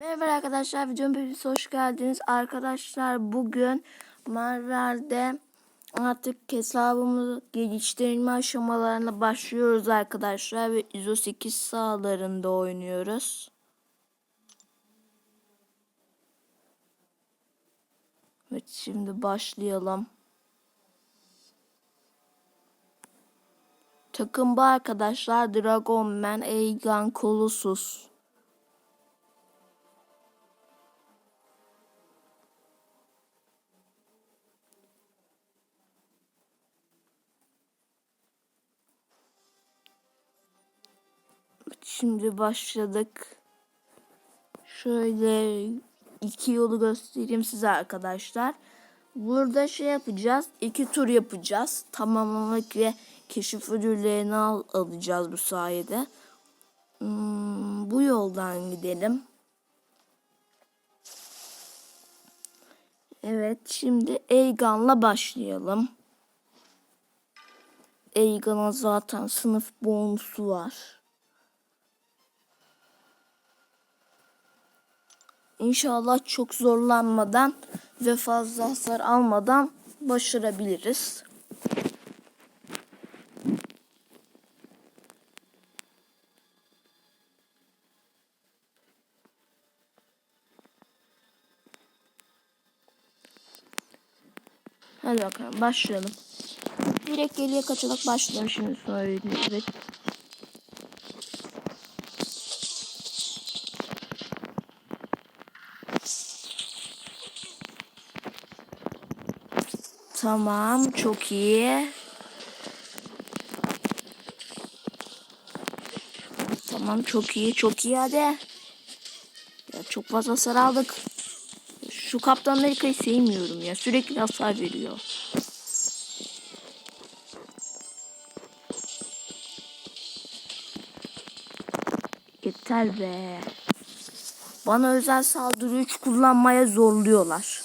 Merhaba arkadaşlar, videomuza hepiniz hoş geldiniz. Arkadaşlar bugün Marvel'de artık hesabımızı geliştirme aşamalarına başlıyoruz arkadaşlar ve ISO 8 sahalarında oynuyoruz. Evet şimdi başlayalım. Takım bu arkadaşlar Dragon Man, Aegon, Colossus. Şimdi başladık. Şöyle iki yolu göstereyim size arkadaşlar. Burada şey yapacağız. iki tur yapacağız. Tamamlamak ve keşif ödüllerini al alacağız bu sayede. Hmm, bu yoldan gidelim. Evet şimdi Eygan'la başlayalım. Eygan'a zaten sınıf bonusu var. İnşallah çok zorlanmadan ve fazla hasar almadan başarabiliriz. Hadi bakalım başlayalım. Direkt geriye kaçarak başlayalım şimdi söylediğim gibi. Tamam, çok iyi. Tamam, çok iyi, çok iyi hadi. Ya çok fazla hasar aldık. Şu Kaptan Amerika'yı sevmiyorum ya. Sürekli hasar veriyor. Yeter be. Bana özel saldırı 3 kullanmaya zorluyorlar.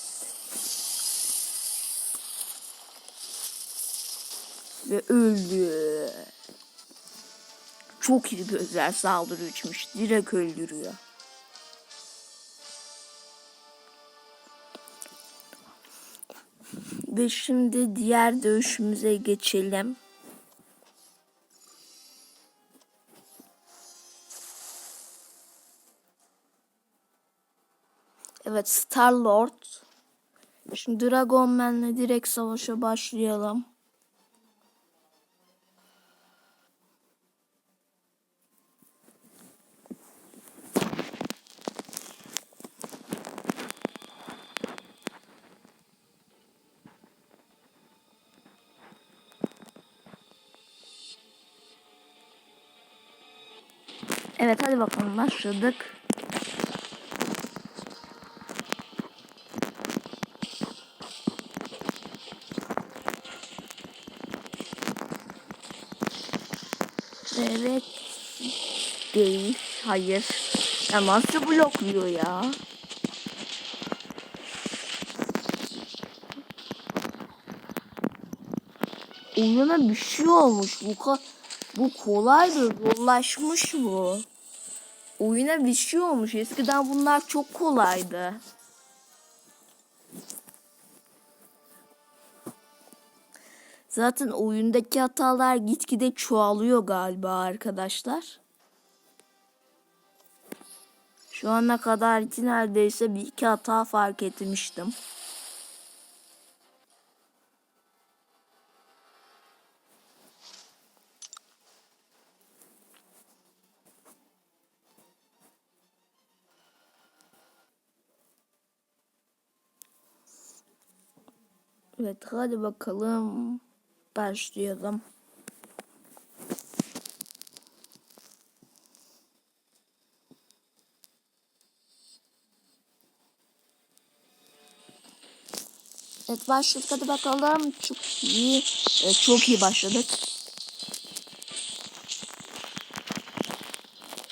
Ve öldü. Çok iyi bir özel saldırı üçmüş. Direkt öldürüyor. Ve şimdi diğer dövüşümüze geçelim. Evet Star Lord. Şimdi Dragon Man'le direkt savaşa başlayalım. Başladık. Evet. Değil. Hayır. Ya nasıl blokluyor ya? Oyuna bir şey olmuş. Bu bu kolaydı. Zorlaşmış bu. Oyuna bir şey olmuş. Eskiden bunlar çok kolaydı. Zaten oyundaki hatalar gitgide çoğalıyor galiba arkadaşlar. Şu ana kadar ki neredeyse bir iki hata fark etmiştim. Evet hadi bakalım başlayalım. Evet başladık hadi bakalım. Çok iyi. Evet, çok iyi başladık.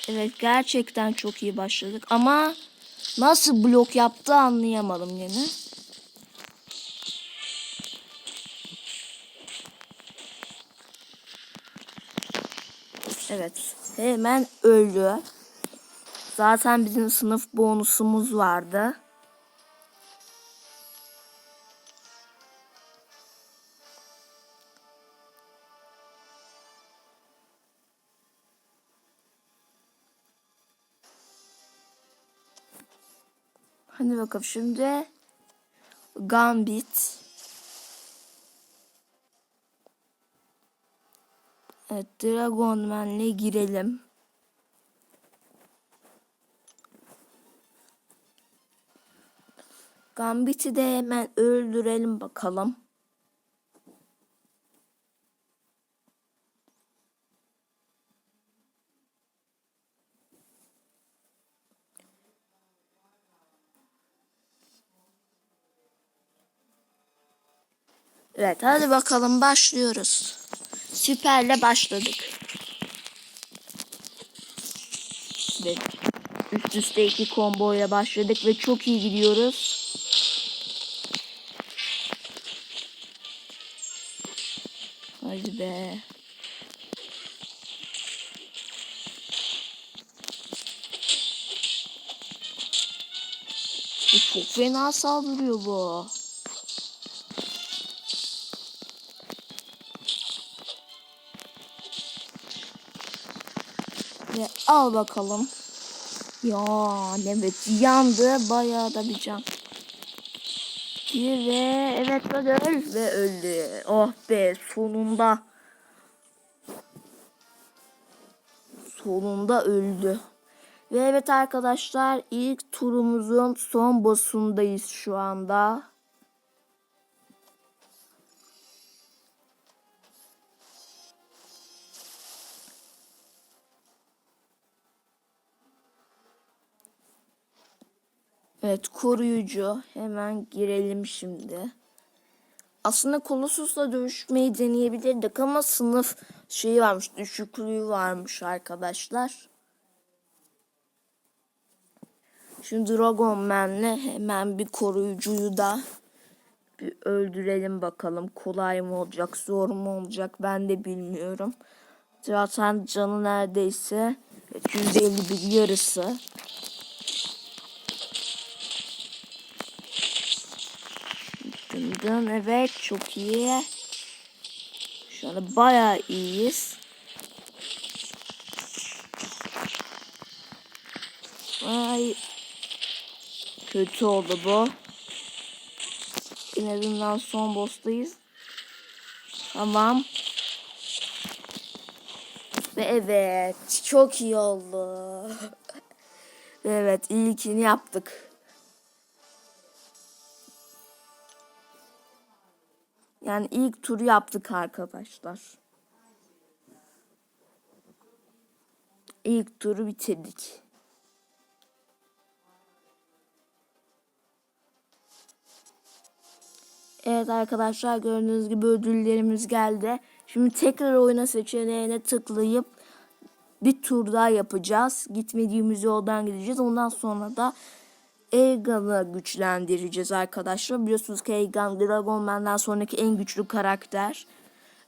Evet gerçekten çok iyi başladık ama nasıl blok yaptı anlayamadım yine. Evet. Hemen öldü. Zaten bizim sınıf bonusumuz vardı. Hadi bakalım şimdi Gambit. Evet Dragon Man'le girelim. Gambit'i de hemen öldürelim bakalım. Evet hadi bakalım başlıyoruz. Süperle başladık. Ve üst üste iki komboyla başladık ve çok iyi gidiyoruz. Hadi be. Çok fena saldırıyor bu. Ve al bakalım. Ya evet yandı bayağı da bir can. Ve evet öl ve öldü. Oh be sonunda. Sonunda öldü. Ve evet arkadaşlar ilk turumuzun son boss'undayız şu anda. Evet koruyucu. Hemen girelim şimdi. Aslında Colossus'la dövüşmeyi deneyebilirdik ama sınıf şeyi varmış, düşüklüğü varmış arkadaşlar. Şimdi Dragon Man'le hemen bir koruyucuyu da bir öldürelim bakalım. Kolay mı olacak, zor mu olacak ben de bilmiyorum. Zaten canı neredeyse %51 yarısı. Dın evet çok iyi. Şu anda bayağı iyiyiz. Ay. Kötü oldu bu. En azından son boss'tayız. Tamam. Ve evet çok iyi oldu. evet ilkini yaptık. Yani ilk turu yaptık arkadaşlar. İlk turu bitirdik. Evet arkadaşlar gördüğünüz gibi ödüllerimiz geldi. Şimdi tekrar oyna seçeneğine tıklayıp bir tur daha yapacağız. Gitmediğimiz yoldan gideceğiz. Ondan sonra da Aegon'u güçlendireceğiz arkadaşlar. Biliyorsunuz ki Aegon Dragon Man'den sonraki en güçlü karakter.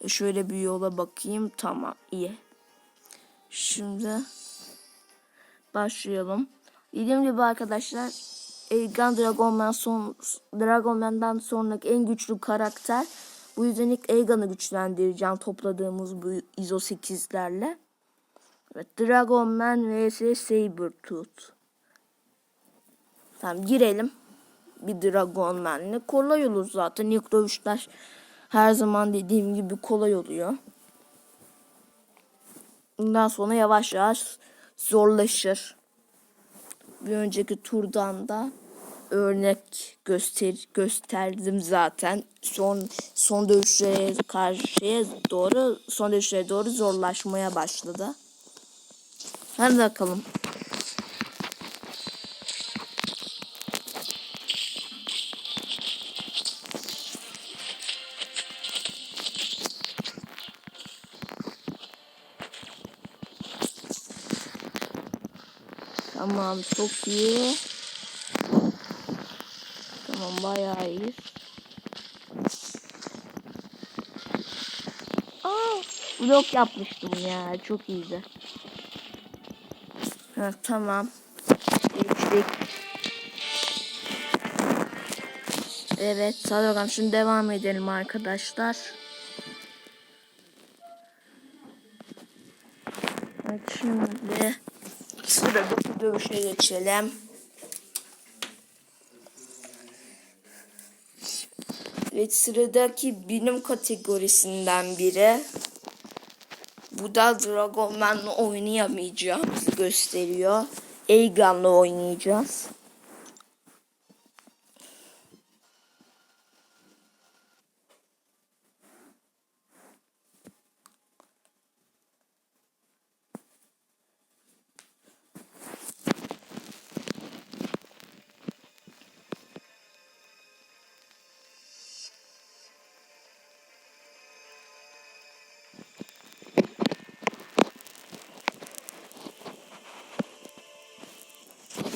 E şöyle bir yola bakayım. Tamam iyi. Şimdi başlayalım. Dediğim gibi arkadaşlar Aegon Dragon Man son Dragon Man'den sonraki en güçlü karakter. Bu yüzden ilk Aegon'u güçlendireceğim topladığımız bu ISO 8'lerle. Evet, Dragon Man vs Sabertooth. Tamam girelim. Bir Dragon Man'le kolay olur zaten. İlk dövüşler her zaman dediğim gibi kolay oluyor. Bundan sonra yavaş yavaş zorlaşır. Bir önceki turdan da örnek göster gösterdim zaten. Son son dövüşlere karşıya doğru son dövüşlere doğru zorlaşmaya başladı. Hadi bakalım. Tamam çok iyi. Tamam bayağı iyi. Aa, blok yapmıştım ya çok iyiydi. Ha, tamam Geçtik. Evet bakalım şimdi devam edelim arkadaşlar. Evet şimdi sıradaki dövüşe geçelim. Evet sıradaki bilim kategorisinden biri. Bu da Dragonman'la oynayamayacağımızı gösteriyor. Aegon'la oynayacağız.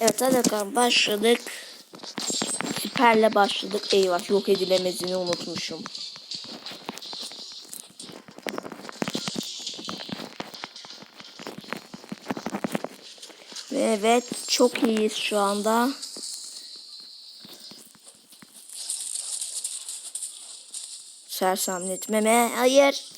Evet hadi bakalım başladık. Süperle başladık. Eyvah yok edilemezini unutmuşum. Ve evet çok iyiyiz şu anda. Sersemletmeme. Hayır.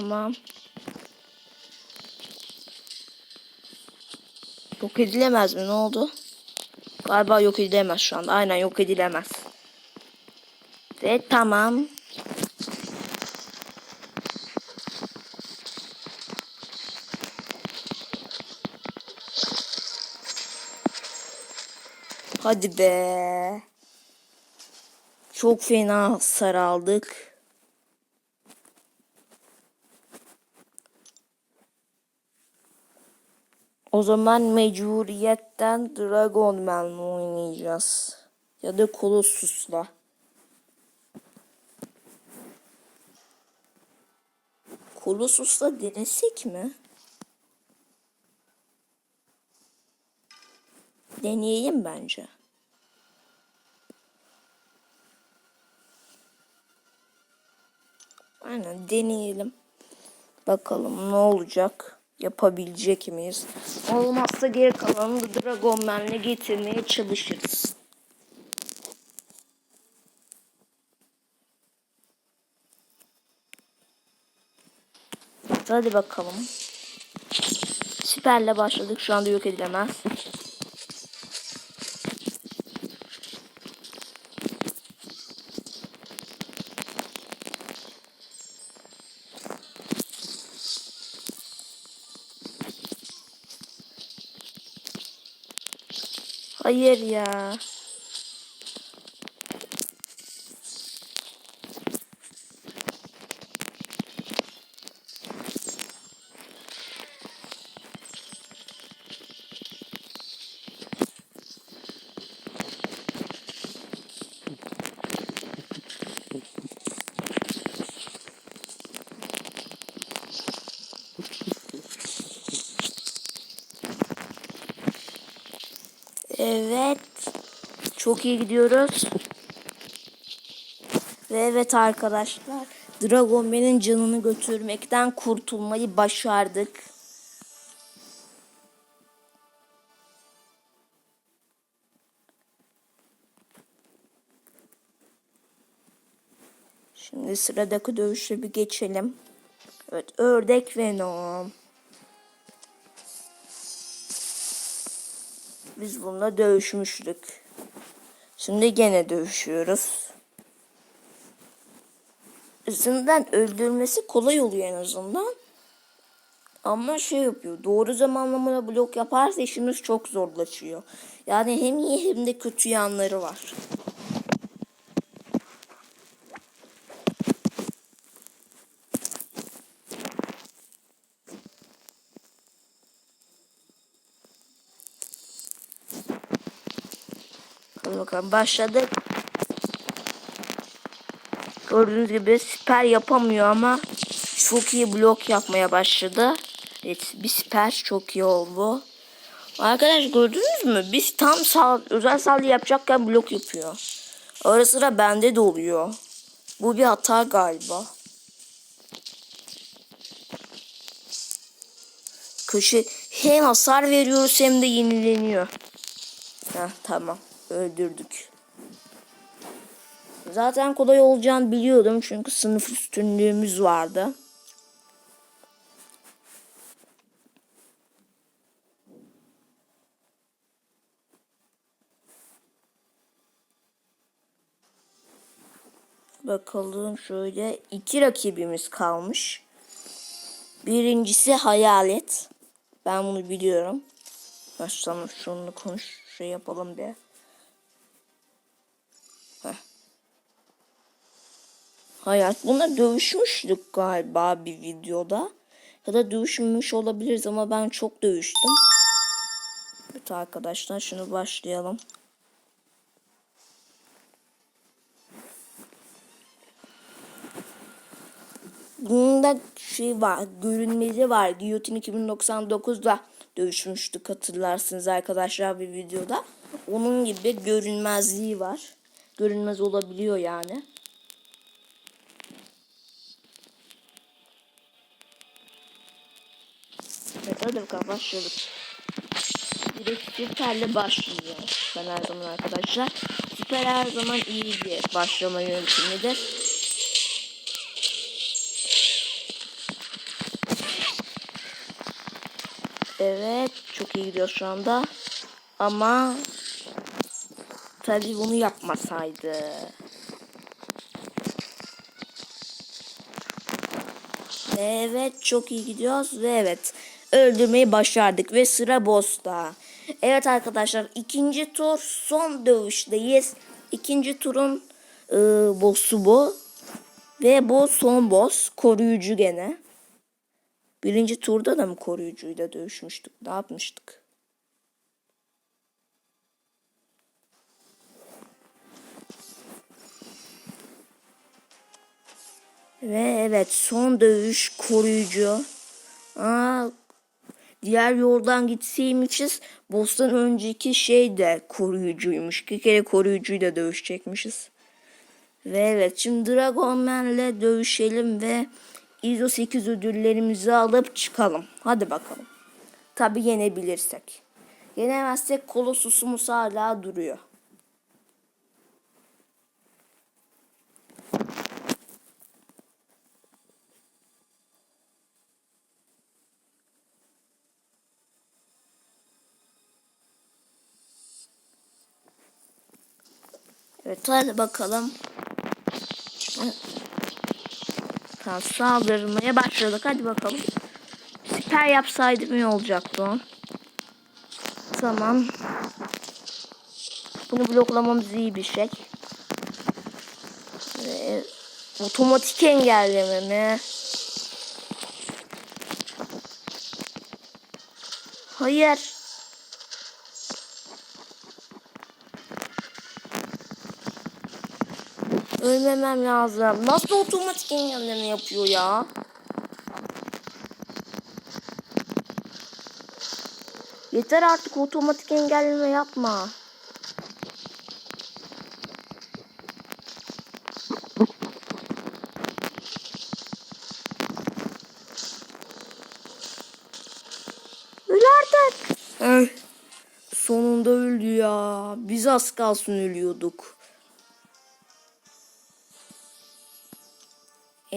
Tamam. Yok edilemez mi? Ne oldu? Galiba yok edilemez şu anda. Aynen yok edilemez. Ve tamam. Hadi be. Çok fena hasar aldık. O zaman mecburiyetten Dragon Man'la oynayacağız. Ya da Colossus'la. Colossus'la denesek mi? Deneyelim bence. Aynen deneyelim. Bakalım ne olacak? Yapabilecek miyiz? Olmazsa geri kalanını da Dragon Man'le getirmeye çalışırız. Hadi bakalım. Süperle başladık. Şu anda yok edilemez. Hayır ya. Evet. Çok iyi gidiyoruz. Ve evet arkadaşlar. Dragon Ball'in canını götürmekten kurtulmayı başardık. Şimdi sıradaki dövüşe bir geçelim. Evet ördek Venom. Biz bununla dövüşmüştük. Şimdi gene dövüşüyoruz. Azından öldürmesi kolay oluyor en azından. Ama şey yapıyor. Doğru zamanlamada blok yaparsa işimiz çok zorlaşıyor. Yani hem iyi hem de kötü yanları var. Hadi bakalım başladık. Gördüğünüz gibi siper yapamıyor ama çok iyi blok yapmaya başladı. Evet bir siper çok iyi oldu. Arkadaş gördünüz mü? Biz tam sal özel saldırı yapacakken blok yapıyor. Ara sıra bende de oluyor. Bu bir hata galiba. Köşe hem hasar veriyoruz hem de yenileniyor. Heh, tamam. Öldürdük. Zaten kolay olacağını biliyordum çünkü sınıf üstünlüğümüz vardı. Bakalım şöyle iki rakibimiz kalmış. Birincisi hayalet. Ben bunu biliyorum. Başlayalım şunu konuş şey yapalım bir. Hayalet. Bunlar dövüşmüştük galiba bir videoda. Ya da dövüşmüş olabiliriz ama ben çok dövüştüm. Evet arkadaşlar şunu başlayalım. Bunda şey var, görünmezi var. Giyotin 2099'da dövüşmüştük hatırlarsınız arkadaşlar bir videoda. Onun gibi görünmezliği var. Görünmez olabiliyor yani. Hadi bakalım başlayalım. Direkt süperle başlıyoruz. Ben her zaman arkadaşlar. Süper her zaman iyi bir başlama yöntemidir. Evet çok iyi gidiyor şu anda. Ama tabii bunu yapmasaydı. Evet çok iyi gidiyoruz ve evet öldürmeyi başardık ve sıra boss'ta. Evet arkadaşlar ikinci tur son dövüşteyiz. İkinci turun e, boss'u bu. Ve bu son boss koruyucu gene. Birinci turda da mı koruyucuyla dövüşmüştük? Ne yapmıştık? Ve evet son dövüş koruyucu. Aa, diğer yoldan gitseymişiz. Boss'tan önceki şey de koruyucuymuş. İki kere koruyucuyla dövüşecekmişiz. Ve evet şimdi Dragon Man'le dövüşelim ve ISO 8 ödüllerimizi alıp çıkalım. Hadi bakalım. Tabi yenebilirsek. Yenemezsek Colossus'umuz hala duruyor. Evet hadi bakalım. Tamam saldırmaya başladık. Hadi bakalım. Süper yapsaydım iyi olacaktı o. Tamam. Bunu bloklamamız iyi bir şey. Ve otomatik engelleme mi? Hayır. Ölmemem lazım. Nasıl otomatik engelleme yapıyor ya? Yeter artık otomatik engelleme yapma. Öl artık. Sonunda öldü ya. Biz az kalsın ölüyorduk.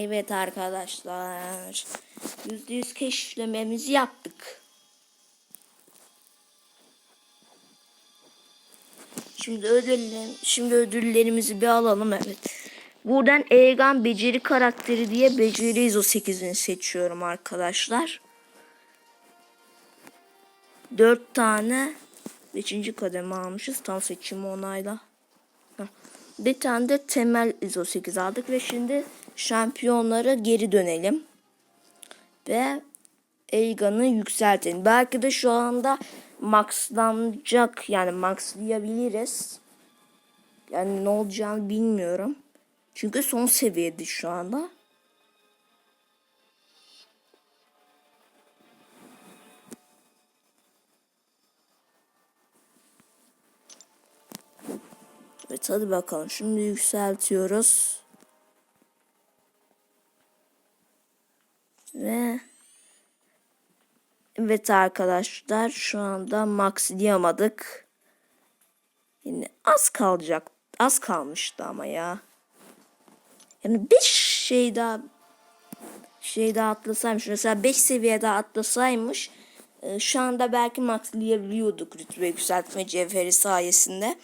Evet arkadaşlar. %100 keşiflememizi yaptık. Şimdi ödüllerim, şimdi ödüllerimizi bir alalım evet. Buradan Egan beceri karakteri diye beceri ISO 8'ini seçiyorum arkadaşlar. 4 tane 5. kademe almışız. Tam seçimi onayla. Bir tane de temel ISO 8 aldık ve şimdi şampiyonlara geri dönelim. Ve Egan'ı yükseltelim. Belki de şu anda maxlanacak yani maxlayabiliriz. Yani ne olacağını bilmiyorum. Çünkü son seviyede şu anda. Evet hadi bakalım. Şimdi yükseltiyoruz. Ve evet arkadaşlar şu anda maxlayamadık. Yine az kalacak. Az kalmıştı ama ya. Yani 5 şey daha şey daha atlasaymış. Mesela 5 seviye daha atlasaymış. e, Şu anda belki maxlayabiliyorduk rütbe yükseltme cevheri sayesinde.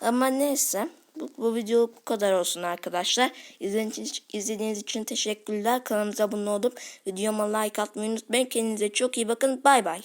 Ama neyse. Bu, bu video bu kadar olsun arkadaşlar. İzlediğiniz için, izlediğiniz için teşekkürler. Kanalımıza abone olup videoma like atmayı unutmayın. Kendinize çok iyi bakın. Bay bay.